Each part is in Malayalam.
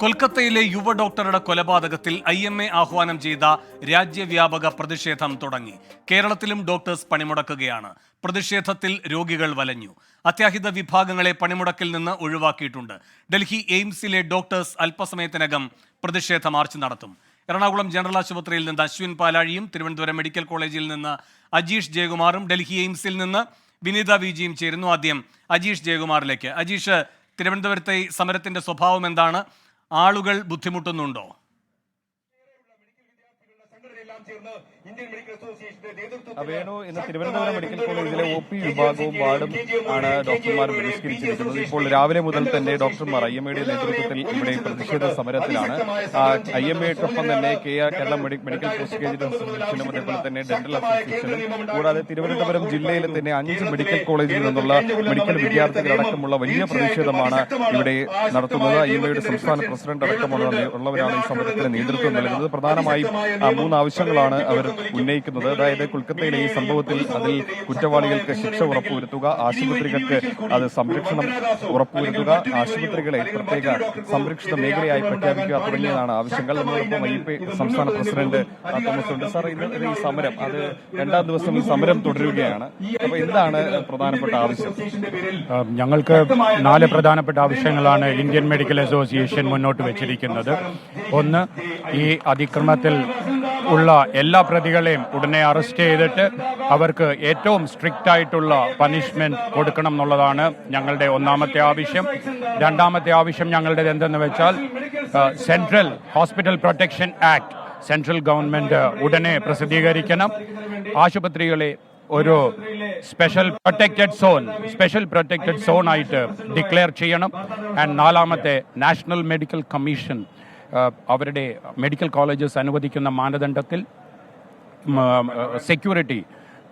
കൊൽക്കത്തയിലെ യുവ ഡോക്ടറുടെ കൊലപാതകത്തിൽ ഐ എം എ ആഹ്വാനം ചെയ്ത രാജ്യവ്യാപക പ്രതിഷേധം തുടങ്ങി. കേരളത്തിലും ഡോക്ടേഴ്സ് പണിമുടക്കുകയാണ്. പ്രതിഷേധത്തിൽ രോഗികൾ വലഞ്ഞു. അത്യാഹിത വിഭാഗങ്ങളെ പണിമുടക്കിൽ നിന്ന് ഒഴിവാക്കിയിട്ടുണ്ട്. ഡൽഹി എയിംസിലെ ഡോക്ടേഴ്സ് അല്പസമയത്തിനകം പ്രതിഷേധ മാർച്ച് നടത്തും. എറണാകുളം ജനറൽ ആശുപത്രിയിൽ നിന്ന് അശ്വിൻ പാലാഴിയും തിരുവനന്തപുരം മെഡിക്കൽ കോളേജിൽ നിന്ന് അജീഷ് ജയകുമാറും ഡൽഹി എയിംസിൽ നിന്ന് വിനീത വിജിയും ചേരുന്നു. ആദ്യം അജീഷ് ജയകുമാറിലേക്ക്. അജീഷ് തിരുവനന്തപുരത്തെ സമരത്തിന്റെ സ്വഭാവം എന്താണ്? ആളുകൾ ബുദ്ധിമുട്ടുന്നുണ്ടോ? വേണു ഇന്ന് തിരുവനന്തപുരം മെഡിക്കൽ കോളേജിലെ ഒ പി വിഭാഗവും വാർഡും ആണ് ഡോക്ടർമാർ ബഹിഷ്കരിച്ചിരിക്കുന്നത് ഇപ്പോൾ രാവിലെ മുതൽ തന്നെ ഡോക്ടർമാർ ഐ എം എയുടെ നേതൃത്വത്തിൽ ഇവിടെ പ്രതിഷേധ സമരത്തിലാണ്. ഐ എം എക്കൊപ്പം തന്നെ K R Kerala medical graduate അസോസിയേഷനും അതേപോലെ തന്നെ ഡെന്റൽ അസോസിയേഷനും കൂടാതെ തിരുവനന്തപുരം ജില്ലയിലെ തന്നെ അഞ്ച് മെഡിക്കൽ കോളേജിൽ നിന്നുള്ള മെഡിക്കൽ വിദ്യാർത്ഥികളടക്കമുള്ള വലിയ പ്രതിഷേധമാണ് ഇവിടെ നടത്തുന്നത്. ഐ എം എയുടെ സംസ്ഥാന പ്രസിഡന്റ് അടക്കമുള്ള ഉള്ളവരാണ് ഈ സമരത്തിന് നേതൃത്വം നൽകുന്നത്. പ്രധാനമായും മൂന്ന് ആവശ്യങ്ങളാണ് അവർ ഉന്നയിക്കുന്നത്. അതായത് കൊൽക്കത്തയിലെ ഈ സംഭവത്തിൽ അതിൽ കുറ്റവാളികൾക്ക് ശിക്ഷ ഉറപ്പുവരുത്തുക ആശുപത്രികൾക്ക് അത് സംരക്ഷണം ഉറപ്പുവരുത്തുക ആശുപത്രികളെ പ്രത്യേക സംരക്ഷിത മേഖലയായി പ്രഖ്യാപിക്കുക തുടങ്ങിയതാണ് ആവശ്യങ്ങൾ. സംസ്ഥാന പ്രസിഡന്റ് തോമസ് ഉണ്ട്. സാർ ഇന്ന് ഈ സമരം അത് രണ്ടാം ദിവസം ഈ സമരം തുടരുകയാണ്. അപ്പൊ എന്താണ് പ്രധാനപ്പെട്ട ആവശ്യം? ഞങ്ങൾക്ക് നാല് പ്രധാനപ്പെട്ട ആവശ്യങ്ങളാണ് ഇന്ത്യൻ മെഡിക്കൽ അസോസിയേഷൻ മുന്നോട്ട് വെച്ചിരിക്കുന്നത്. ഒന്ന് ഈ അതിക്രമത്തിൽ ഉള്ള എല്ലാ പ്രതികളെയും ഉടനെ അറസ്റ്റ് ചെയ്തിട്ട് അവർക്ക് ഏറ്റവും സ്ട്രിക്റ്റ് ആയിട്ടുള്ള പനിഷ്മെന്റ് കൊടുക്കണം എന്നുള്ളതാണ് ഞങ്ങളുടെ ഒന്നാമത്തെ ആവശ്യം. രണ്ടാമത്തെ ആവശ്യം ഞങ്ങളുടെ എന്തെന്ന് വെച്ചാൽ central hospital protection act central government ഉടനെ പ്രസിദ്ധീകരിക്കണം. ആശുപത്രികളെ ഒരു special protected zone special protected zone ആയിട്ട് ഡിക്ലെയർ ചെയ്യണം. ആൻഡ് നാലാമത്തെ നാഷണൽ മെഡിക്കൽ കമ്മീഷൻ അവരുടെ മെഡിക്കൽ കോളേജസ് അനുവദിക്കുന്ന മാനദണ്ഡത്തിൽ സെക്യൂരിറ്റി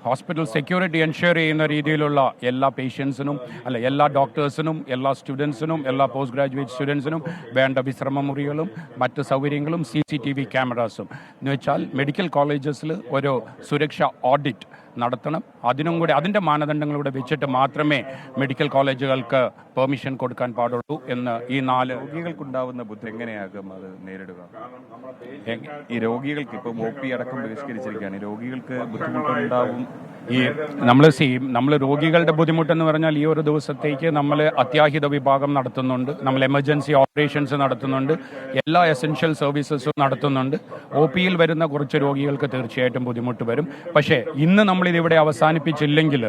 ഹോസ്പിറ്റൽ സെക്യൂരിറ്റി എൻഷുർ ചെയ്യുന്ന രീതിയിലുള്ള എല്ലാ പേഷ്യൻസിനും അല്ല എല്ലാ ഡോക്ടേഴ്സിനും എല്ലാ സ്റ്റുഡൻസിനും എല്ലാ പോസ്റ്റ് ഗ്രാജുവേറ്റ് സ്റ്റുഡൻസിനും വേണ്ട വിശ്രമ മുറികളും മറ്റ് സൗകര്യങ്ങളും സി സി ടി വി ക്യാമറാസും എന്ന് വെച്ചാൽ മെഡിക്കൽ കോളേജസിൽ ഒരു സുരക്ഷ ഓഡിറ്റ് നടത്തണം. അതിനും കൂടി അതിന്റെ മാനദണ്ഡങ്ങളൂടെ വെച്ചിട്ട് മാത്രമേ മെഡിക്കൽ കോളേജുകൾക്ക് പെർമിഷൻ കൊടുക്കാൻ പാടുള്ളൂ എന്ന് ഈ നാല് രോഗികൾക്കുണ്ടാവുന്ന ബുദ്ധി എങ്ങനെയാകും അത് നേരിടുക? ഈ രോഗികൾക്ക് ഇപ്പം ഒ പി അടക്കം ബഹിഷ്കരിച്ചിരിക്കുകയാണ്. രോഗികൾക്ക് ബുദ്ധിമുട്ടുണ്ടാവും ഈ നമ്മൾ സി നമ്മൾ രോഗികളുടെ ബുദ്ധിമുട്ടെന്ന് പറഞ്ഞാൽ ഈ ഒരു ദിവസത്തേക്ക് നമ്മൾ അത്യാഹിത വിഭാഗം നടത്തുന്നുണ്ട്. നമ്മൾ എമർജൻസി ഓപ്പറേഷൻസ് നടത്തുന്നുണ്ട്. എല്ലാ എസെൻഷ്യൽ സർവീസസും നടത്തുന്നുണ്ട്. ഒ പിയിൽ വരുന്ന കുറച്ച് രോഗികൾക്ക് തീർച്ചയായിട്ടും ബുദ്ധിമുട്ട് വരും. പക്ഷേ ഇന്ന് നമ്മൾ ഇതിവിടെ അവസാനിപ്പിച്ചില്ലെങ്കിൽ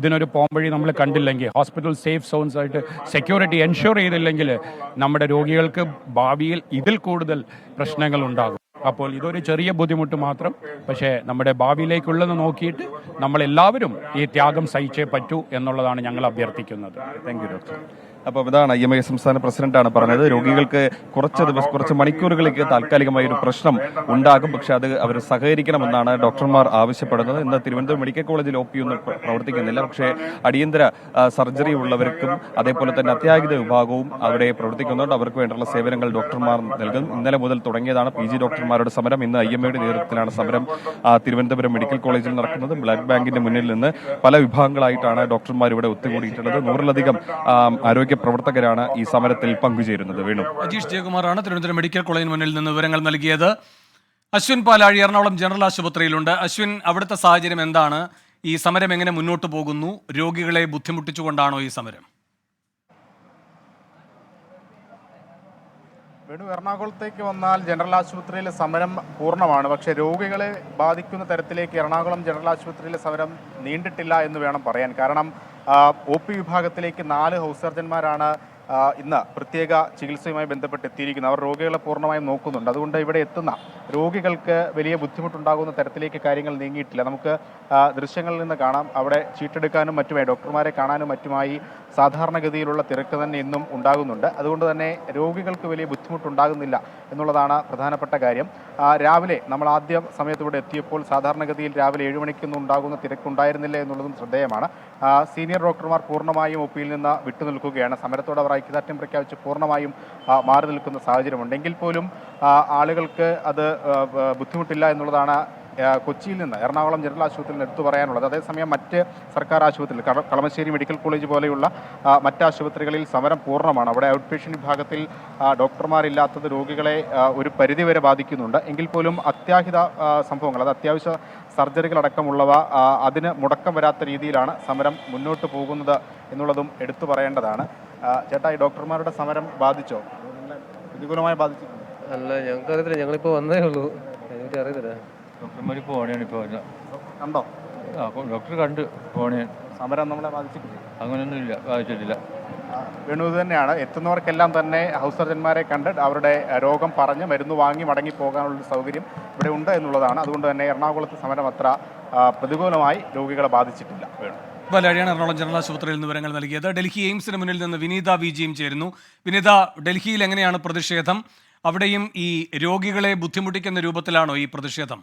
ഇതിനൊരു പോംവഴി നമ്മൾ കണ്ടില്ലെങ്കിൽ ഹോസ്പിറ്റൽ സേഫ് സോൺസ് ആയിട്ട് സെക്യൂരിറ്റി എൻഷുർ ചെയ്തില്ലെങ്കിൽ നമ്മുടെ രോഗികൾക്ക് ഭാവിയിൽ ഇതിൽ കൂടുതൽ പ്രശ്നങ്ങൾ ഉണ്ടാകും. അപ്പോൾ ഇതൊരു ചെറിയ ബുദ്ധിമുട്ട് മാത്രം. പക്ഷേ നമ്മുടെ ഭാവിയിലേക്കുള്ളത് നോക്കിയിട്ട് നമ്മളെല്ലാവരും ഈ ത്യാഗം സഹിച്ചേ പറ്റൂ എന്നുള്ളതാണ് ഞങ്ങൾ അഭ്യർത്ഥിക്കുന്നത്. താങ്ക് യു ഡോക്ടർ അപ്പോൾ ഇതാണ് ഐ എം ഐ സംസ്ഥാന പ്രസിഡന്റാണ് പറഞ്ഞത്. രോഗികൾക്ക് കുറച്ച് ദിവസം കുറച്ച് മണിക്കൂറുകളിലേക്ക് താൽക്കാലികമായി ഒരു പ്രശ്നം ഉണ്ടാകും. പക്ഷെ അത് അവർ സഹകരിക്കണമെന്നാണ് ഡോക്ടർമാർ ആവശ്യപ്പെടുന്നത്. ഇന്ന് തിരുവനന്തപുരം മെഡിക്കൽ കോളേജിൽ ഒ പി ഒന്നും പ്രവർത്തിക്കുന്നില്ല. പക്ഷേ അടിയന്തര സർജറി ഉള്ളവർക്കും അതേപോലെ തന്നെ അത്യാഹിത വിഭാഗവും അവിടെ പ്രവർത്തിക്കുന്നുണ്ട്. അവർക്ക് വേണ്ടിയുള്ള സേവനങ്ങൾ ഡോക്ടർമാർ നൽകും. ഇന്നലെ മുതൽ തുടങ്ങിയതാണ് പി ജി ഡോക്ടർമാരുടെ സമരം. ഇന്ന് ഐ എം ഐയുടെ നേതൃത്വത്തിലാണ് സമരം തിരുവനന്തപുരം മെഡിക്കൽ കോളേജിൽ നടക്കുന്നത്. ബ്ലഡ് ബാങ്കിന്റെ മുന്നിൽ നിന്ന് പല വിഭാഗങ്ങളായിട്ടാണ് ഡോക്ടർമാർ ഇവിടെ ഒത്തുകൂടിയിട്ടുള്ളത്. നൂറിലധികം ആ, ആരോഗ്യ പ്രവർത്തകരാണ് ഈ സമരത്തിൽ പങ്കുചേരുന്നത്. വേണു. അജീഷ് ജയകുമാറാണ് തിരുവനന്തപുരം മെഡിക്കൽ കോളേജിന് മുന്നിൽ നിന്ന് വിവരങ്ങൾ നൽകിയത്. അശ്വിൻ പാലാഴി എറണാകുളം ജനറൽ ആശുപത്രിയിലുണ്ട്. അശ്വിൻ അവിടുത്തെ സാഹചര്യം എന്താണ്? ഈ സമരം എങ്ങനെ മുന്നോട്ട് പോകുന്നു? രോഗികളെ ബുദ്ധിമുട്ടിച്ചുകൊണ്ടാണോ ഈ സമരം? വേണു എറണാകുളത്തേക്ക് വന്നാൽ ജനറൽ ആശുപത്രിയിലെ സമരം പൂർണമാണ്. പക്ഷേ രോഗികളെ ബാധിക്കുന്ന തരത്തിലേക്ക് എറണാകുളം ജനറൽ ആശുപത്രിയിലെ സമരം നീണ്ടിട്ടില്ല എന്ന് വേണം പറയാൻ. കാരണം ഒ പി വിഭാഗത്തിലേക്ക് നാല് ഹൗസ് സർജന്മാരാണ് ഇന്ന് പ്രത്യേക ചികിത്സയുമായി ബന്ധപ്പെട്ട് എത്തിയിരിക്കുന്നു. അവർ രോഗികളെ പൂർണമായും നോക്കുന്നുണ്ട്. അതുകൊണ്ട് ഇവിടെ എത്തുന്ന രോഗികൾക്ക് വലിയ ബുദ്ധിമുട്ടുണ്ടാകുന്ന തരത്തിലേക്ക് കാര്യങ്ങൾ നീങ്ങിയിട്ടില്ല. നമുക്ക് ദൃശ്യങ്ങളിൽ നിന്ന് കാണാം. അവിടെ ചീട്ടെടുക്കാനും മറ്റുമായി ഡോക്ടർമാരെ കാണാനും മറ്റുമായി സാധാരണഗതിയിലുള്ള തിരക്ക് തന്നെ ഇന്നും ഉണ്ടാകുന്നുണ്ട്. അതുകൊണ്ട് തന്നെ രോഗികൾക്ക് വലിയ ബുദ്ധിമുട്ടുണ്ടാകുന്നില്ല എന്നുള്ളതാണ് പ്രധാനപ്പെട്ട കാര്യം. രാവിലെ നമ്മൾ ആദ്യ സമയത്ത് ഇവിടെ എത്തിയപ്പോൾ സാധാരണഗതിയിൽ രാവിലെ ഏഴ് മണിക്കൊന്നും ഉണ്ടാകുന്ന തിരക്കുണ്ടായിരുന്നില്ല എന്നുള്ളതും ശ്രദ്ധേയമാണ്. സീനിയർ ഡോക്ടർമാർ പൂർണമായും ഒപ്പിയിൽ നിന്ന് വിട്ടുനിൽക്കുകയാണ്. സമരത്തോടെ അവർ ഐക്യദാർഢ്യം പ്രഖ്യാപിച്ച് പൂർണമായും മാറി നിൽക്കുന്ന സാഹചര്യമുണ്ടെങ്കിൽ പോലും ആളുകൾക്ക് അത് ബുദ്ധിമുട്ടില്ല എന്നുള്ളതാണ് കൊച്ചിയിൽ നിന്ന് എറണാകുളം ജനറൽ ആശുപത്രിയിൽ നിന്ന് എടുത്തു പറയാനുള്ളത്. അതേസമയം മറ്റ് സർക്കാർ ആശുപത്രിയിൽ കള- കളമശ്ശേരി മെഡിക്കൽ കോളേജ് പോലെയുള്ള മറ്റ് ആശുപത്രികളിൽ സമരം പൂർണമാണ്. അവിടെ ഔട്ട് പേഷ്യന്റ് വിഭാഗത്തിൽ ഡോക്ടർമാരില്ലാത്തത് രോഗികളെ ഒരു പരിധിവരെ ബാധിക്കുന്നുണ്ട്. എങ്കിൽ പോലും അത്യാഹിത സംഭവങ്ങൾ അത് അത്യാവശ്യ സർജറികളടക്കമുള്ളവ അതിന് മുടക്കം വരാത്ത രീതിയിലാണ് സമരം മുന്നോട്ട് പോകുന്നത് എന്നുള്ളതും എടുത്തു പറയേണ്ടതാണ്. ചേട്ടാ ഈ ഡോക്ടർമാരുടെ സമരം ബാധിച്ചോ? പ്രതികൂലമായി ബാധിച്ചിട്ടുണ്ടോ? അല്ല ഞങ്ങൾക്ക് അറിയത്തില്ല ഞങ്ങളിപ്പോൾ വന്നേ ഉള്ളൂ. അതിനെപ്പറ്റി അറിയത്തില്ല. ഡോക്ടർമാർ പോകണേണ് ഇപ്പോൾ കണ്ടോ? ആ ഡോക്ടർ കണ്ട് ഓണിയാണ് സമരം നമ്മളെ ബാധിച്ചിട്ടില്ല. അങ്ങനെയൊന്നും ഇല്ല ബാധിച്ചിട്ടില്ല. വേണുത് വേണു ഇത് തന്നെയാണ്. എത്തുന്നവർക്കെല്ലാം തന്നെ ഹൗസ് സർജന്മാരെ കണ്ട് അവരുടെ രോഗം പറഞ്ഞ് മരുന്ന് വാങ്ങി മടങ്ങി പോകാനുള്ള സൗകര്യം ഇവിടെ ഉണ്ട് എന്നുള്ളതാണ്. അതുകൊണ്ട് തന്നെ എറണാകുളത്ത് സമരം അത്ര പ്രതികൂലമായി രോഗികളെ ബാധിച്ചിട്ടില്ല വേണു. ബാലടിയാണ് എറണാകുളം ജനറൽ ആശുപത്രിയിൽ നിന്ന് വിവരങ്ങൾ നൽകിയത്. ഡൽഹി എയിംസിന് മുന്നിൽ നിന്ന് വിനീത വിജിയും ചേരുന്നു. വിനീത ഡൽഹിയിൽ എങ്ങനെയാണ് പ്രതിഷേധം? അവിടെയും ഈ രോഗികളെ ബുദ്ധിമുട്ടിക്കുന്ന രൂപത്തിലാണോ ഈ പ്രതിഷേധം?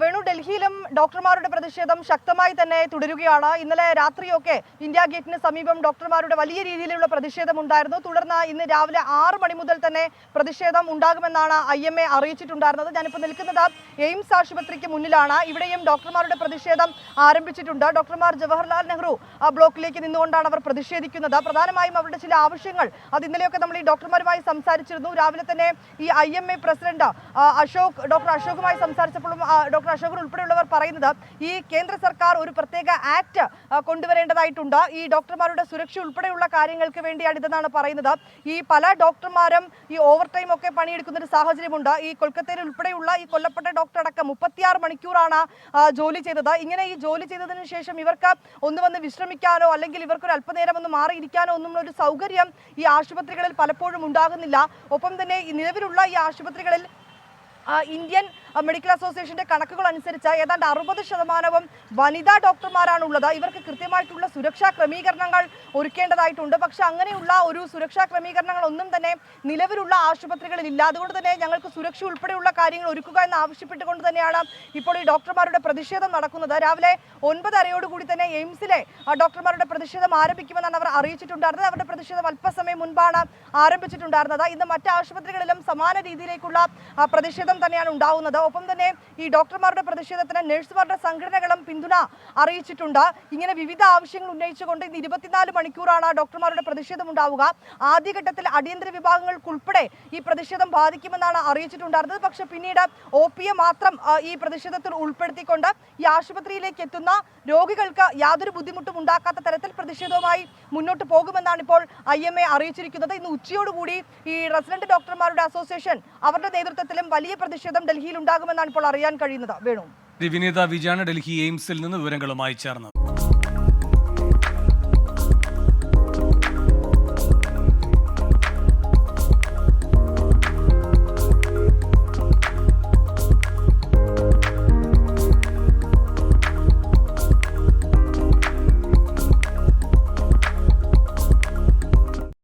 വേണു ഡൽഹിയിലും ഡോക്ടർമാരുടെ പ്രതിഷേധം ശക്തമായി തന്നെ തുടരുകയാണ്. ഇന്നലെ രാത്രിയൊക്കെ ഇന്ത്യ ഗേറ്റിന് സമീപം ഡോക്ടർമാരുടെ വലിയ രീതിയിലുള്ള പ്രതിഷേധം ഉണ്ടായിരുന്നു. തുടർന്ന് ഇന്ന് രാവിലെ ആറ് മണി മുതൽ തന്നെ പ്രതിഷേധം ഉണ്ടാകുമെന്നാണ് ഐ എം എ അറിയിച്ചിട്ടുണ്ടായിരുന്നത്. ഞാനിപ്പോൾ നിൽക്കുന്നത് എയിംസ് ആശുപത്രിക്ക് മുന്നിലാണ്. ഇവിടെയും ഡോക്ടർമാരുടെ പ്രതിഷേധം ആരംഭിച്ചിട്ടുണ്ട്. ഡോക്ടർമാർ ജവഹർലാൽ നെഹ്റു ആ, ബ്ലോക്കിലേക്ക് നിന്നുകൊണ്ടാണ് അവർ പ്രതിഷേധിക്കുന്നത്. പ്രധാനമായും അവരുടെ ചില ആവശ്യങ്ങൾ അത് ഇന്നലെയൊക്കെ നമ്മൾ ഈ ഡോക്ടർമാരുമായി സംസാരിച്ചിരുന്നു. രാവിലെ തന്നെ ഈ ഐ പ്രസിഡന്റ് അശോക് ഡോക്ടർ അശോകുമായി സംസാരിച്ചപ്പോഴും ഡോക്ടർ അശോകർ ഉൾപ്പെടെയുള്ളവർ പറയുന്നത് ഈ കേന്ദ്ര സർക്കാർ ഒരു പ്രത്യേക ആക്ട് കൊണ്ടുവരേണ്ടതായിട്ടുണ്ട്. ഈ ഡോക്ടർമാരുടെ സുരക്ഷ ഉൾപ്പെടെയുള്ള കാര്യങ്ങൾക്ക് വേണ്ടിയാണ് ഇതെന്നാണ് പറയുന്നത്. ഈ പല ഡോക്ടർമാരും ഈ ഓവർ ടൈം ഒക്കെ പണിയെടുക്കുന്ന ഒരു സാഹചര്യമുണ്ട്. ഈ കൊൽക്കത്തയിൽ ഉൾപ്പെടെയുള്ള ഈ കൊല്ലപ്പെട്ട ഡോക്ടർ അടക്കം മുപ്പത്തിയാറ് മണിക്കൂറാണ് ജോലി ചെയ്തത്. ഇങ്ങനെ ഈ ജോലി ചെയ്തതിന് ശേഷം ഇവർക്ക് ഒന്ന് വന്ന് വിശ്രമിക്കാനോ അല്ലെങ്കിൽ ഇവർക്ക് ഒരു അല്പനേരം ഒന്ന് മാറിയിരിക്കാനോ ഒന്നും ഒരു സൗകര്യം ഈ ആശുപത്രികളിൽ പലപ്പോഴും ഉണ്ടാകുന്നില്ല. ഒപ്പം തന്നെ നിലവിലുള്ള ഈ ആശുപത്രികളിൽ ഇന്ത്യൻ മെഡിക്കൽ അസോസിയേഷന്റെ കണക്കുകൾ അനുസരിച്ച് ഏതാണ്ട് അറുപത് ശതമാനവും വനിതാ ഡോക്ടർമാരാണ് ഉള്ളത് ഇവർക്ക് കൃത്യമായിട്ടുള്ള സുരക്ഷാ ക്രമീകരണങ്ങൾ ഒരുക്കേണ്ടതായിട്ടുണ്ട്. പക്ഷെ അങ്ങനെയുള്ള ഒരു സുരക്ഷാ ക്രമീകരണങ്ങൾ ഒന്നും തന്നെ നിലവിലുള്ള ആശുപത്രികളിൽ ഇല്ല അതുകൊണ്ട് തന്നെ ഞങ്ങൾക്ക് സുരക്ഷ ഉൾപ്പെടെയുള്ള കാര്യങ്ങൾ ഒരുക്കുക എന്ന് ആവശ്യപ്പെട്ടുകൊണ്ട് തന്നെയാണ് ഇപ്പോൾ ഈ ഡോക്ടർമാരുടെ പ്രതിഷേധം നടക്കുന്നത്. രാവിലെ ഒൻപതരയോടുകൂടി തന്നെ എയിംസിലെ ഡോക്ടർമാരുടെ പ്രതിഷേധം ആരംഭിക്കുമെന്നാണ് അവർ അറിയിച്ചിട്ടുണ്ടായിരുന്നത്. അവരുടെ പ്രതിഷേധം അല്പസമയം മുൻപാണ് ആരംഭിച്ചിട്ടുണ്ടായിരുന്നത്. ഇന്ന് മറ്റ് ആശുപത്രികളിലും സമാന രീതിയിലേക്കുള്ള പ്രതിഷേധം തന്നെയാണ് ഉണ്ടാവുന്നത്. ഒപ്പം തന്നെ ഈ ഡോക്ടർമാരുടെ പ്രതിഷേധത്തിന് നഴ്സുമാരുടെ സംഘടനകളും പിന്തുണ അറിയിച്ചിട്ടുണ്ട്. ഇങ്ങനെ വിവിധ ആവശ്യങ്ങൾ ഉന്നയിച്ചുകൊണ്ട് ഇന്ന് ഇരുപത്തിനാല് മണിക്കൂറാണ് ഡോക്ടർമാരുടെ പ്രതിഷേധം ഉണ്ടാവുക. ആദ്യഘട്ടത്തിൽ അടിയന്തര വിഭാഗങ്ങൾക്കുൾപ്പെടെ ഈ പ്രതിഷേധം ബാധിക്കുമെന്നാണ് അറിയിച്ചിട്ടുണ്ടായിരുന്നത്. പക്ഷേ പിന്നീട് ഒ മാത്രം ഈ പ്രതിഷേധത്തിൽ ഉൾപ്പെടുത്തിക്കൊണ്ട് ഈ ആശുപത്രിയിലേക്ക് എത്തുന്ന രോഗികൾക്ക് യാതൊരു ബുദ്ധിമുട്ടും ഉണ്ടാക്കാത്ത തരത്തിൽ പ്രതിഷേധവുമായി മുന്നോട്ട് പോകുമെന്നാണ് ഇപ്പോൾ ഐ എം എ അറിയിച്ചിരിക്കുന്നത്. ഇന്ന് ഉച്ചയോടുകൂടി ഈ റെസിഡന്റ് ഡോക്ടർമാരുടെ അസോസിയേഷൻ അവരുടെ നേതൃത്വത്തിലും വലിയ പ്രതിഷേധം ഡൽഹിയിൽ ഉണ്ടാകുമെന്നാണ് ഇപ്പോൾ അറിയാൻ കഴിയുന്നത്. വേണു. വിനീത വിജയാണ് ഡൽഹി എയിംസിൽ നിന്ന് വിവരങ്ങളുമായി ചേർന്നത്.